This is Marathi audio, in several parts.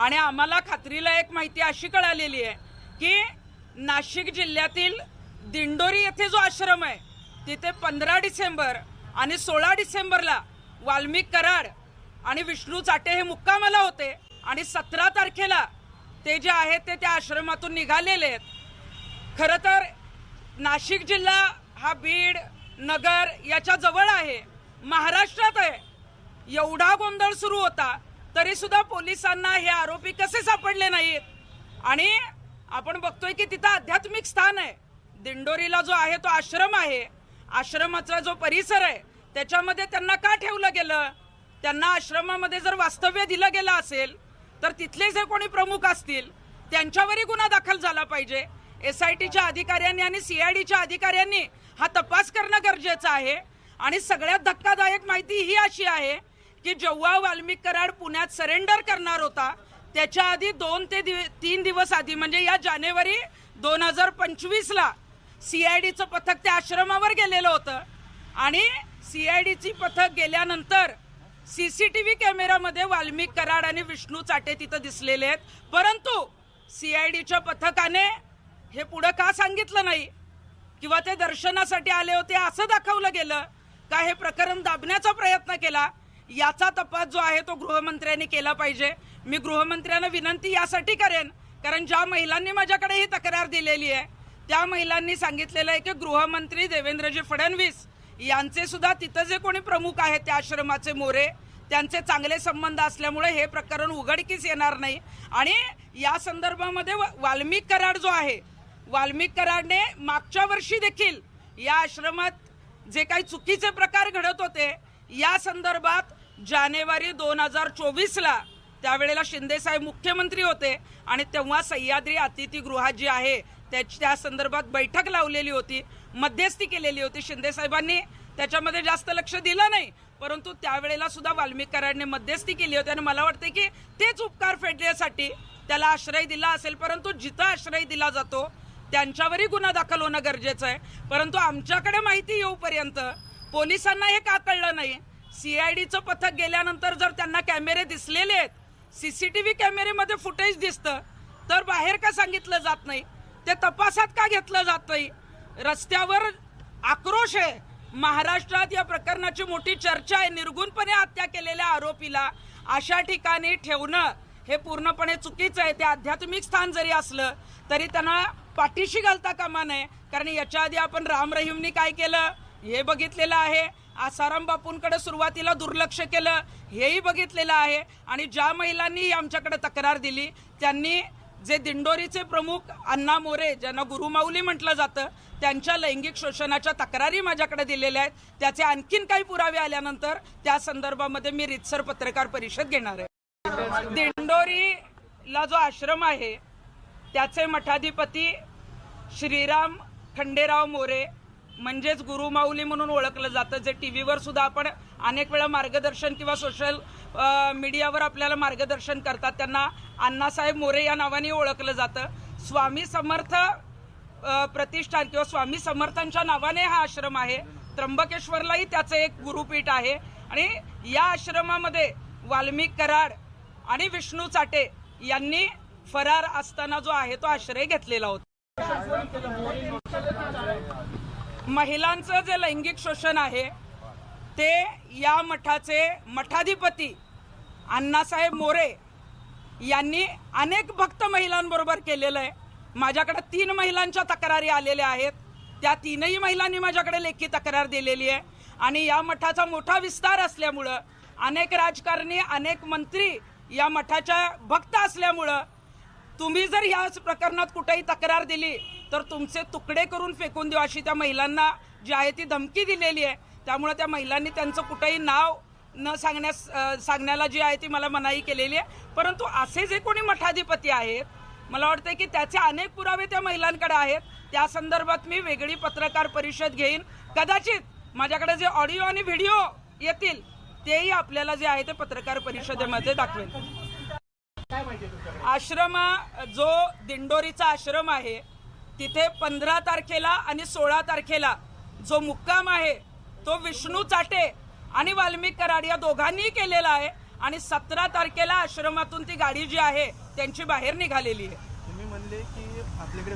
आणि आम्हाला खात्रीला एक माहिती अशी कळालेली आहे की नाशिक जिल्ह्यातील दिंडोरी येथे जो आश्रम आहे तिथे पंधरा डिसेंबर आणि सोळा डिसेंबरला वाल्मिक कराड आणि विष्णू चाटे हे मुक्कामाला होते आणि सतरा तारखेला ते जे आहेत ते त्या आश्रमातून निघालेले आहेत. खरं तर नाशिक जिल्हा हा बीड नगर याच्या जवळ आहे. महाराष्ट्रात आहे. एवढा गोंधळ सुरू होता तरी सुद्धा पोलिसांना हे आरोपी कसे सापडले नाहीत? आणि आपण बघतोय की तिथं आध्यात्मिक स्थान आहे. दिंडोरीला जो आहे तो आश्रम आहे. आश्रमाचा जो परिसर आहे त्याच्यामध्ये त्यांना का ठेवलं गेलं? त्यांना आश्रमामध्ये जर वास्तव्य दिलं गेलं असेल तर तिथले जे कोणी प्रमुख असतील त्यांच्यावरही गुन्हा दाखल झाला पाहिजे. एस आय टीच्या अधिकाऱ्यांनी आणि सी आय डीच्या अधिकाऱ्यांनी हा तपास करणं गरजेचं आहे. आणि सगळ्यात धक्कादायक माहिती ही अशी आहे की जेव्हा वाल्मिक कराड पुण्यात सरेंडर करणार होता त्याच्या आधी दोन ते दिव तीन दिवस आधी म्हणजे या जानेवारी दोन हजार पंचवीसला सी आय डीचं पथक त्या आश्रमावर गेलेलं होतं. आणि सी आय डीची पथक गेल्यानंतर सी सी टी व्ही कॅमेरामध्ये वाल्मिक कराड आणि विष्णू चाटे तिथं दिसलेले आहेत. परंतु सी आय डीच्या पथकाने हे पुढं का सांगितलं नाही? किंवा ते दर्शनासाठी आले होते असं दाखवलं गेलं? का हे प्रकरण दाबण्याचा प्रयत्न केला? याचा तपास जो आहे तो गृहमंत्र्यांनी केला पाहिजे. मी गृहमंत्र्यांना विनंती यासाठी करेन कारण ज्या महिलांनी माझ्याकडे ही तक्रार दिलेली आहे त्या महिलांनी सांगितलेलं आहे की गृहमंत्री देवेंद्रजी फडणवीस यांचे सुद्धा तिथं जे कोणी प्रमुख आहेत त्या आश्रमाचे मोरे त्यांचे चांगले संबंध असल्यामुळे हे प्रकरण उघडकीस येणार नाही. आणि या संदर्भामध्ये वाल्मिक कराड जो आहे वाल्मिक कराडने मागच्या वर्षी देखील या आश्रमात जे काही चुकीचे प्रकार घडत होते या संदर्भात जानेवारी दोन हजार चोवीसला त्यावेळेला शिंदेसाहेब मुख्यमंत्री होते आणि तेव्हा सह्याद्री अतिथीगृहात जी आहे त्याची त्या संदर्भात बैठक लावलेली होती मध्यस्थी केलेली होती शिंदेसाहेबांनी त्याच्यामध्ये जास्त लक्ष दिलं नाही परंतु त्यावेळेला सुद्धा वाल्मिकरांनी मध्यस्थी केली होती आणि मला वाटते की तेच उपकार फेडण्यासाठी त्याला आश्रय दिला असेल परंतु जिथं आश्रय दिला जातो त्यांच्यावरही गुन्हा दाखल होणं गरजेचं आहे. परंतु आमच्याकडे माहिती येऊपर्यंत पोलिसांना हे का कळलं नाही? सीआयडीचं पथक गेल्यानंतर जर त्यांना कॅमेरे दिसलेले आहेत सीसीटीव्ही कॅमेरेमध्ये फुटेज दिसतं तर बाहेर का सांगितलं जात नाही? ते तपासात का घेतलं जात नाही? रस्त्यावर आक्रोश आहे. महाराष्ट्रात या प्रकरणाची मोठी चर्चा आहे. निर्गुणपणे हत्या केलेल्या आरोपीला अशा ठिकाणी ठेवणं हे पूर्णपणे चुकीचं आहे. ते आध्यात्मिक स्थान जरी असलं तरी त्यांना पाठीशी घालता कामा नये. कारण याच्या आधी आपण राम रहीमनी काय केलं? हे बघितलेलं आहे. आसाराम बापूंकडे सुरुवातीला दुर्लक्ष केलं हेही बघितलेलं आहे. आणि ज्या महिलांनी आमच्याकडे तक्रार दिली त्यांनी जे दिंडोरीचे प्रमुख अण्णा मोरे ज्यांना गुरुमाऊली म्हटलं जातं त्यांच्या लैंगिक शोषणाच्या तक्रारी माझ्याकडे दिलेल्या आहेत. त्याचे आणखीन काही पुरावे आल्यानंतर त्या संदर्भामध्ये मी रितसर पत्रकार परिषद घेणार आहे. दिंडोरीला जो आश्रम आहे त्याचे मठाधिपती श्रीराम खंडेराव मोरे म्हणजेच गुरुमाऊली म्हणून ओळखलं जातं. जे टी व्हीवर सुद्धा आपण अनेक वेळा मार्गदर्शन किंवा सोशल मीडियावर आपल्याला मार्गदर्शन करतात. त्यांना अण्णासाहेब मोरे या नावाने ओळखलं जातं. स्वामी समर्थ प्रतिष्ठान किंवा स्वामी समर्थांच्या नावाने हा आश्रम आहे. त्र्यंबकेश्वरलाही त्याचं एक गुरुपीठ आहे. आणि या आश्रमामध्ये वाल्मिक कराड आणि विष्णू चाटे यांनी फरार असताना जो आहे तो आश्रय घेतलेला होता. महिलांचं जे लैंगिक शोषण आहे ते या मठाचे मठाधिपती अण्णासाहेब मोरे यांनी अनेक भक्त महिलांबरोबर केलेलं आहे. माझ्याकडे तीन महिलांच्या तक्रारी आलेल्या आहेत. त्या तीनही महिलांनी माझ्याकडे लेखी तक्रार दिलेली आहे. आणि या मठाचा मोठा विस्तार असल्यामुळं अनेक राजकारणी अनेक मंत्री या मठाच्या भक्त असल्यामुळं तुम्ही जर ह्या प्रकरणात कुठेही तक्रार दिली तर तुमचे तुकडे करून फेकून देऊ अशी त्या महिलांना जी आहे ती धमकी दिलेली आहे. त्यामुळे त्या महिलांनी त्यांचं कुठेही नाव न सांगण्यास सांगण्याला जी आहे ती मला मनाई केलेली आहे. परंतु असे जे कोणी मठाधिपती आहेत मला वाटतं की त्याचे अनेक पुरावे त्या महिलांकडे आहेत. त्या संदर्भात मी वेगळी पत्रकार परिषद घेईन. कदाचित माझ्याकडे जे ऑडिओ आणि व्हिडिओ येतील तेही आपल्याला जे आहे ते पत्रकार परिषदेमध्ये दाखवेल आश्रम जो दिंडोरीचा आश्रम आहे तिथे पंधरा तारखेला आणि सोळा तारखेला जो मुक्काम आहे तो विष्णू चाटे आणि वाल्मिक कराड या दोघांनीही केलेला आहे आणि सतरा तारखेला आश्रमातून ती गाडी जी आहे त्यांची बाहेर निघालेली आहे. तुम्ही म्हणले की आपल्याकडे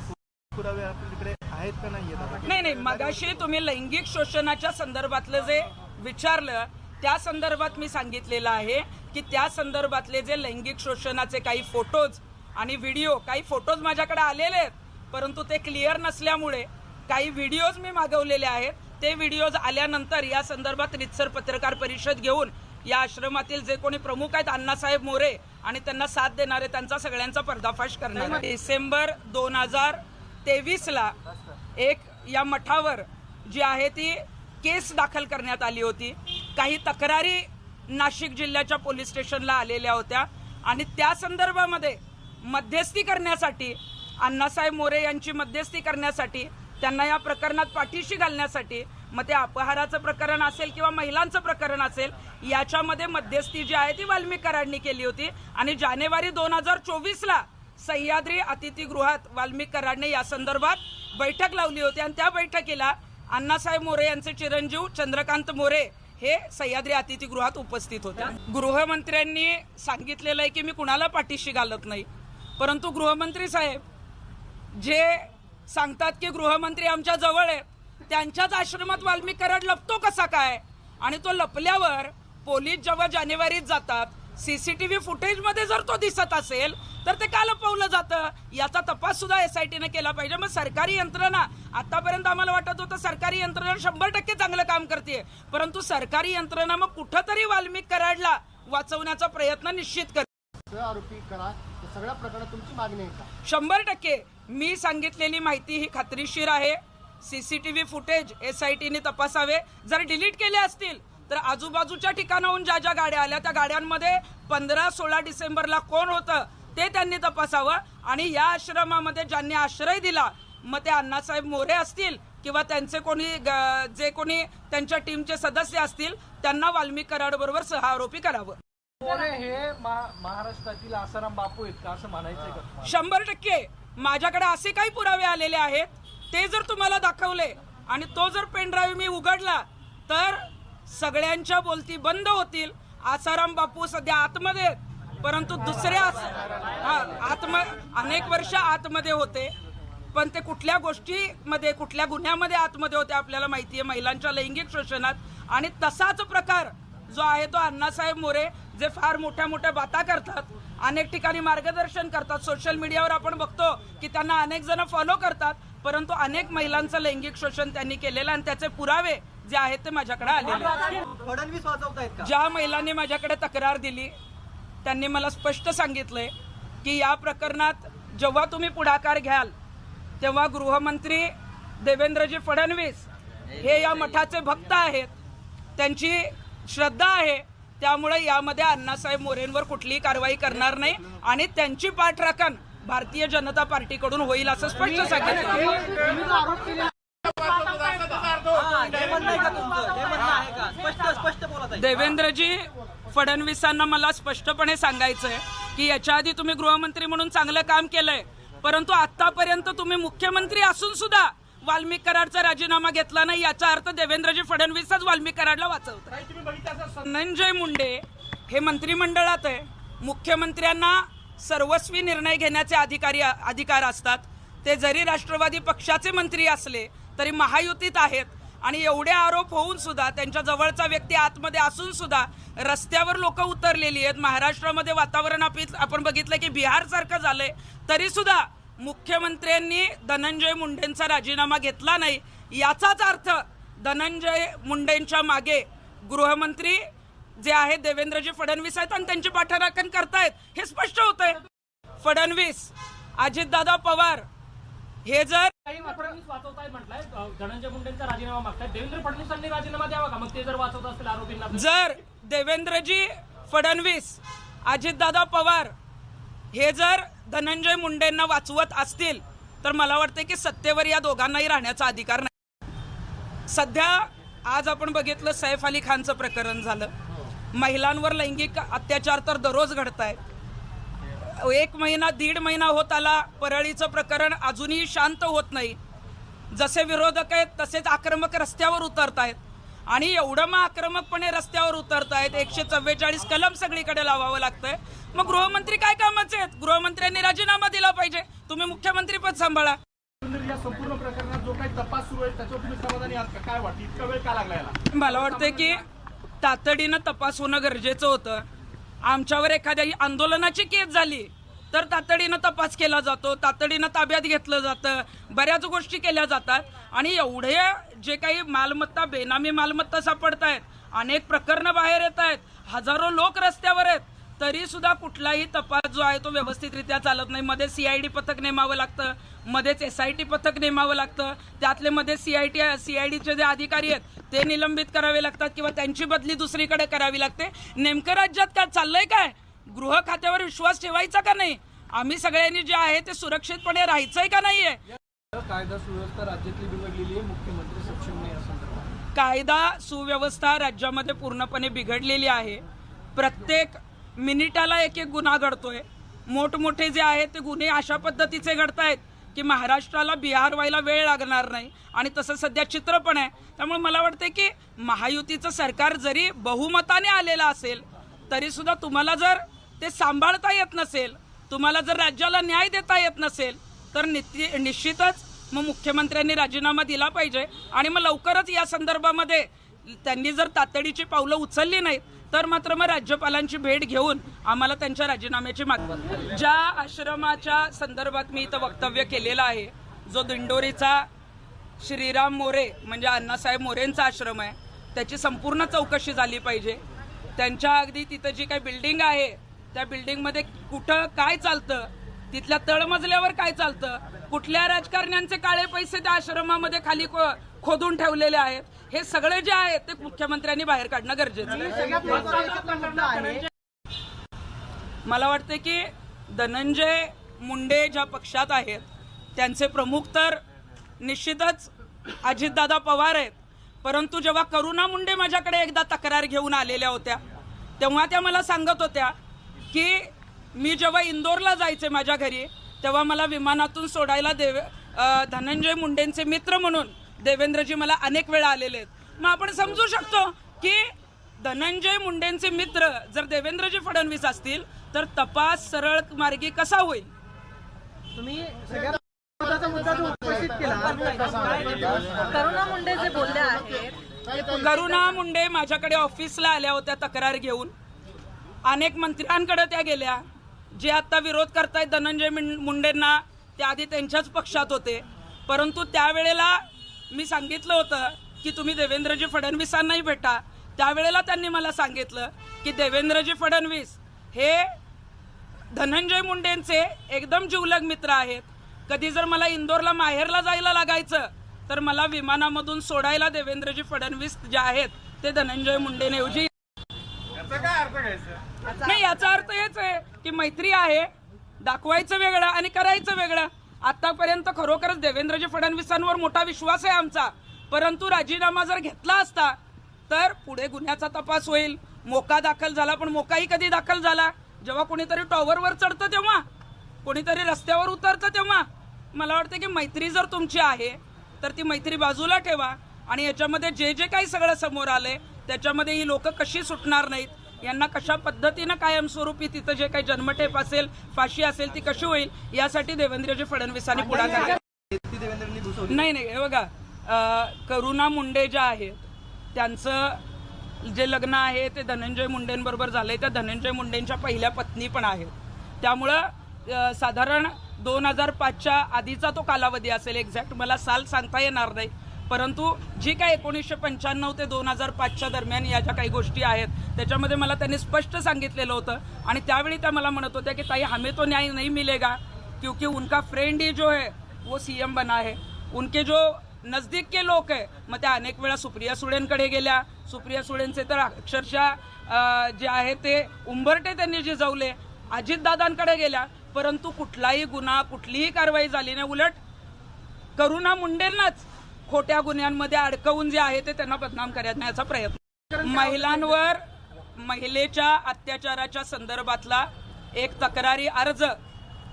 पुरावे आपल्याकडे आहेत का नाही नाही नाही मगाशी तुम्ही लैंगिक शोषणाच्या संदर्भातलं जे विचारलं त्या संदर्भात मी सांगितलेलं आहे की त्या संदर्भातले जे लैंगिक शोषणाचे काही फोटोज आणि व्हिडिओ काही फोटोज माझ्याकडे आलेले आहेत परंतु ते क्लिअर नसल्यामुळे काही व्हिडिओज मी मागवलेले आहेत. ते व्हिडिओज आल्यानंतर या संदर्भात रितसर पत्रकार परिषद घेऊन या आश्रमातील जे कोणी प्रमुख आहेत अण्णासाहेब मोरे आणि त्यांना साथ देणारे त्यांचा सगळ्यांचा पर्दाफाश करणार डिसेंबर दोन हजार तेवीसला एक या मठावर जी आहे ती केस दाखल करण्यात आली होती. काही तक्रारी नाशिक जिल्ह्याच्या पोलीस स्टेशनला आलेल्या होत्या आणि त्या संदर्भामध्ये मध्यस्थी करण्यासाठी अण्णासाहेब मोरे यांची मध्यस्थी करण्यासाठी त्यांना या प्रकरणात पाठीशी घालण्यासाठी मग ते अपहाराचं प्रकरण असेल किंवा महिलांचं प्रकरण असेल याच्यामध्ये मध्यस्थी जी आहे ती वाल्मिकरांनी केली होती. आणि जानेवारी दोन हजार चोवीसला सह्याद्री अतिथीगृहात वाल्मिकरांनी या संदर्भात बैठक लावली होती. आणि त्या बैठकीला अण्णासाहेब मोरे यांचे चिरंजीव चंद्रकांत मोरे हे सह्याद्री अतिथीगृहात उपस्थित होते. गृहमंत्र्यांनी सांगितलेलं आहे की मी कुणाला पाठीशी घालत नाही. परंतु गृहमंत्री साहेब जे सांगतात की गृहमंत्री आमच्या जवळ आहे त्यांच्याच आश्रमात वाल्मिक कराड लपतो कसा काय? आणि तो लपल्यावर पोलीस जेव्हा जानेवारीत जातात सीसीटीव्ही व्ही फुटेजमध्ये जर तो दिसत असेल तर ते का लपवलं जातं? याचा तपास सुद्धा टीने केला पाहिजे. मग सरकारी यंत्रणा आतापर्यंत आम्हाला वाटत होतं सरकारी यंत्रणा शंभर टक्के चांगलं काम करते परंतु सरकारी यंत्रणा मग कुठंतरी वाल्मिक कराडला वाचवण्याचा प्रयत्न निश्चित करते आरोपी करा. सगळ्या प्रकरणात तुमची मागणी आहे का? शंभर टक्के. मी सांगितलेली माहिती ही खात्रीशीर आहे. C C T V footage S I टीने तपासावे. जर डिलीट केले असतील तर आजूबाजूच्या ठिकाणाहून ज्या ज्या गाड्या आल्या त्या गाड्यांमध्ये पंधरा सोळा डिसेंबरला कोण होतं ते त्यांनी तपासावं. आणि या आश्रमामध्ये ज्यांनी आश्रय दिला मग ते अण्णासाहेब मोरे असतील किंवा त्यांचे कोणी ग- जे कोणी त्यांच्या टीमचे सदस्य असतील त्यांना वाल्मिक कराडबरोबर सह आरोपी करावं. हे? महाराष्ट्रातील आसाराम बापू आहेत का? असं म्हणायचंय का शंभर टक्के. माझ्याकडे असे काही पुरावे आलेले आहेत. ते जर तुम्हाला दाखवले आणि तो जर पेनड्राईव्ह मी उघडला तर सगळ्यांच्या बोलती बंद होतील. आसाराम बापू सध्या आतमध्ये आहेत. परंतु दुसऱ्या आत्म अनेक वर्ष आतमध्ये होते. पण ते कुठल्या गोष्टीमध्ये कुठल्या गुन्ह्यामध्ये आतमध्ये होते आपल्याला माहिती आहे महिलांच्या लैंगिक शोषणात. आणि तसाच प्रकार जो आहे तो अण्णासाहेब मोरे जे फार मोठ्या मोठ्या बाता करतात अनेक ठिकाणी मार्गदर्शन करतात. सोशल मीडियावर आपण बघतो की त्यांना अनेक जण फॉलो करतात परंतु अनेक महिलांचं लैंगिक शोषण त्यांनी केलेलं आणि त्याचे पुरावे जे आहेत ते माझ्याकडे आलेले का? ज्या महिलांनी माझ्याकडे तक्रार दिली त्यांनी मला स्पष्ट सांगितलंय की या प्रकरणात जेव्हा तुम्ही पुढाकार घ्याल तेव्हा गृहमंत्री देवेंद्रजी फडणवीस हे या मठाचे भक्त आहेत. त्यांची श्रद्धा आहे. त्यामुळे यामध्ये अण्णासाहेब मोरेंवर कुठलीही कारवाई करणार नाही आणि त्यांची पाठराखण भारतीय जनता पार्टीकडून होईल असं स्पष्ट सांगितलं. देवेंद्रजी फडणवीसांना मला स्पष्टपणे सांगायचंय की याच्या आधी तुम्ही गृहमंत्री म्हणून चांगलं काम केलंय परंतु आतापर्यंत तुम्ही मुख्यमंत्री असून सुद्धा वाल्मिक कराडचा राजीनामा घेतला नाही याचा अर्थ देवेंद्रजी फडणवीसच वाल्मिक कराडला वाचवत धनंजय मुंडे हे मंत्रिमंडळात आहे. मुख्यमंत्र्यांना सर्वस्वी निर्णय घेण्याचे अधिकारी अधिकार असतात. ते जरी राष्ट्रवादी पक्षाचे मंत्री असले तरी महायुतीत आहेत. आणि एवढे आरोप होऊन सुद्धा त्यांच्या जवळचा व्यक्ती आतमध्ये असून सुद्धा रस्त्यावर लोक उतरलेली आहेत. महाराष्ट्रामध्ये वातावरण आपण बघितलं की बिहार सारखं झालंय. तरी सुद्धा मुख्यमंत्र्यांनी धनंजय मुंडेंचा राजीनामा घेतला नाही याचाच अर्थ धनंजय मुंडेंच्या मागे गृहमंत्री जे आहेत देवेंद्रजी फडणवीस आहेत आणि त्यांची पाठराखण करतायत हे स्पष्ट होत आहे फडणवीस अजितदादा पवार हे जर काही फडणवीस वाचवतायत म्हटलंय अं, धनंजय मुंडेंचा राजीनामा मागतायत देवेंद्र फडणवीसांनी राजीनामा द्यावा का? मग ते जर वाचवत असतील आरोपींना. जर देवेंद्रजी फडणवीस अजितदादा पवार हे जर धनंजय मुंडेंना वाचवत असतील तर मला वाटतं की सत्तेवर या दोघांनाही राहण्याचा अधिकार नाही. सध्या आज आपण बघितलं सैफ अली खानचं प्रकरण झालं. महिलांवर लैंगिक अत्याचार तर दररोज घडत आहेत एक महिना दीड महिना होत आला परळीचं प्रकरण अजूनही शांत होत नाही. जसे विरोधक आहेत तसेच आक्रमक रस्त्यावर उतरत आहेत आणि एवढं मग आक्रमकपणे रस्त्यावर उतरतायत. एकशे चव्वेचाळीस कलम सगळीकडे लावावं लागतंय. मग गृहमंत्री काय कामाचे आहेत? गृहमंत्र्यांनी राजीनामा दिला पाहिजे. तुम्ही मुख्यमंत्री पद सांभाळा. एकंदरीत या संपूर्ण प्रकरणात जो काही तपास सुरू आहे त्याच्यावर तुम्ही समाधानी आहात का? काय वाटतं? इतका वेळ का लागला याला? मला वाटतं की तातडीनं तपास होणं गरजेचं होतं. आमच्यावर एखाद्या आंदोलनाची केस झाली तर तातडीनं तपास केला जातो तातडीनं ताब्यात घेतलं जातं बऱ्याच गोष्टी केल्या जातात. आणि एवढे जे काही मालमत्ता बेनामी मालमत्ता सापडत आहेत अनेक प्रकरणं बाहेर येत आहेत हजारो लोक रस्त्यावर आहेत तरी सुद्धा कुठलाही तपास जो आहे तो व्यवस्थितरित्या चालत नाही. मध्ये सीआयडी पथक नेमावं लागतं मध्येच एस आय टी पथक नेमावं लागतं. त्यातले मध्ये सीआयटी सीआयडीचे जे अधिकारी आहेत ते निलंबित करावे लागतात किंवा त्यांची बदली दुसरीकडे करावी लागते. नेमकं राज्यात काय चाललंय काय? गृह खात्यावर विश्वास ठेवायचा का नाही? आम्ही सगळ्यांनी जे आहे ते सुरक्षितपणे राहायचंय का नाहीये? कायदा सुव्यवस्था राज्यातली बिघडलेली आहे मुख्यमंत्री सक्षम नाही कायदा सुव्यवस्था राज्यामध्ये पूर्णपणे बिघडलेली आहे. प्रत्येक मिनिटाला एक एक गुन्हा घडतोय. मोठमोठे जे आहेत ते गुन्हे अशा पद्धतीचे घडतायत की महाराष्ट्राला बिहार व्हायला वेळ लागणार नाही आणि तसं सध्या चित्र पण आहे. त्यामुळे मला वाटतं की महायुतीचं सरकार जरी बहुमताने आलेलं असेल तरी सुद्धा तुम्हाला जर ते सांभाळता येत नसेल तुम्हाला जर राज्याला न्याय देता येत नसेल तर नित्य निश्चितच मग मुख्यमंत्र्यांनी राजीनामा दिला पाहिजे आणि मग लवकरच या संदर्भामध्ये त्यांनी जर तातडीची पावलं उचलली नाहीत तर मात्र मग राज्यपालांची भेट घेऊन आम्हाला त्यांच्या राजीनाम्याची मागणी ज्या आश्रमाच्या संदर्भात मी इथं वक्तव्य केलेलं आहे जो दिंडोरीचा श्रीराम मोरे म्हणजे अण्णासाहेब मोरेंचा आश्रम आहे त्याची संपूर्ण चौकशी झाली पाहिजे. त्यांच्या अगदी तिथं जी काही बिल्डिंग आहे त्या बिल्डिंगमध्ये कुठं काय चालतं तिथल्या तळमजल्यावर काय चालतं कुठल्या राजकारण्यांचे काळे पैसे त्या आश्रमामध्ये खाली खोदून ठेवलेले आहेत हे सगळे जे आहेत ते मुख्यमंत्र्यांनी बाहेर काढणं गरजेचं मला वाटतं की धनंजय मुंडे ज्या पक्षात आहेत त्यांचे प्रमुख तर निश्चितच अजितदादा पवार आहेत. परंतु जेव्हा करुणा मुंडे माझ्याकडे एकदा तक्रार घेऊन आलेल्या होत्या तेव्हा त्या मला सांगत होत्या की मी जेव्हा इंदोरला जायचे माझ्या घरी तेव्हा मला विमानातून सोडायला देव धनंजय मुंडेंचे मित्र म्हणून देवेंद्रजी मला अनेक वेळा आलेले आहेत. मग आपण समजू शकतो की धनंजय मुंडेंचे मित्र जर देवेंद्रजी फडणवीस असतील तर तपास सरळ मार्गी कसा होईल? तुम्ही करुणा मुंडे जे बोलले आहेत करुणा मुंडे माझ्याकडे ऑफिसला आल्या होत्या तक्रार घेऊन. अनेक मंत्र्यांकडे त्या गेल्या जे आता विरोध करतायत धनंजय मुंडेंना त्या आधी त्यांच्याच पक्षात होते. परंतु त्यावेळेला मी सांगितलं होतं की तुम्ही देवेंद्रजी फडणवीसांनाही भेटा. त्यावेळेला त्यांनी मला सांगितलं की देवेंद्रजी फडणवीस हे धनंजय मुंडेंचे एकदम जिवलग मित्र आहेत. कधी जर मला इंदोरला माहेरला जायला लागायचं तर मला विमानामधून सोडायला देवेंद्रजी फडणवीस जे आहेत ते धनंजय मुंडेंऐवजी नाही याचा अर्थ हेच आहे की मैत्री आहे दाखवायचं वेगळं आणि करायचं वेगळं. आतापर्यंत खरोखरच देवेंद्रजी फडणवीसांवर मोठा विश्वास आहे आमचा. परंतु राजीनामा जर घेतला असता तर पुढे गुन्ह्याचा तपास होईल. मोका दाखल झाला पण मोकाही कधी दाखल झाला? जेव्हा कोणीतरी टॉवरवर चढतं तेव्हा? कोणीतरी रस्त्यावर उतरतं तेव्हा? मला वाटतं की मैत्री जर तुमची आहे तर ती मैत्री बाजूला ठेवा. आणि याच्यामध्ये जे जे काही सगळं समोर आलंय त्याच्यामध्ये ही लोक कशी सुटणार नाहीत? यांना कशा पद्धतीनं कायमस्वरूपी तिथं जे काही जन्मठेप असेल फाशी असेल ती कशी होईल यासाठी देवेंद्रजी फडणवीसांनी पुढाकार नाही नाही हे बघा करुणा मुंडे ज्या आहेत त्यांचं जे लग्न आहे ते धनंजय मुंडेंबरोबर झालंय. त्या धनंजय मुंडेंच्या पहिल्या पत्नी पण आहेत. त्यामुळं साधारण दोन हजार पाचच्या आधीचा तो कालावधी असेल एक्झॅक्ट मला साल सांगता येणार नाही. परंतु जी काय एकोणीसशे पंच्याण्णव ते दोन हजार पाचच्या दरम्यान या ज्या काही गोष्टी आहेत त्याच्यामध्ये मला त्यांनी स्पष्ट सांगितलेलं होतं आणि त्यावेळी त्या मला म्हणत होत्या की ताई हमें तो न्याय नहीं मिलेगा क्योंकि उनका फ्रेंड ही जो है वो सीएम बना है. उनके जो नजदीक के लोक आहे मग त्या अनेक वेळा सुप्रिया सुळेंकडे गेल्या. सुप्रिया सुळेंचे तर अक्षरशः जे आहे ते उंबरटे त्यांनी जिजवले. अजितदादांकडे गेल्या. परंतु कुठलाही गुन्हा कुठलीही कारवाई झाली नाही. उलट करुणा मुंडेंनाच खोट्या गुन्ह्यांमध्ये अडकवून जे आहे ते त्यांना बदनाम करण्याचा प्रयत्न. महिलांवर महिलेच्या अत्याचाराच्या संदर्भातला एक तक्रारी अर्ज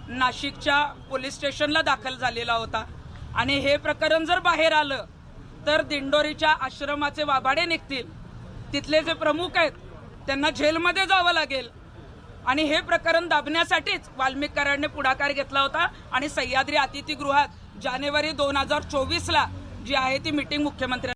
नाशिकच्या पोलीस स्टेशनला दाखल झालेला होता. आणि हे प्रकरण जर बाहेर आलं तर दिंडोरीच्या आश्रमाचे वाबाडे निघतील. तिथले जे प्रमुख आहेत त्यांना जेलमध्ये जावं लागेल. आणि हे प्रकरण दाबण्यासाठीच वाल्मिक कराडने पुढाकार घेतला होता. आणि सह्याद्री अतिथीगृहात जानेवारी दोन हजार चोवीसला जी आहे ती मिटिंग मुख्यमंत्री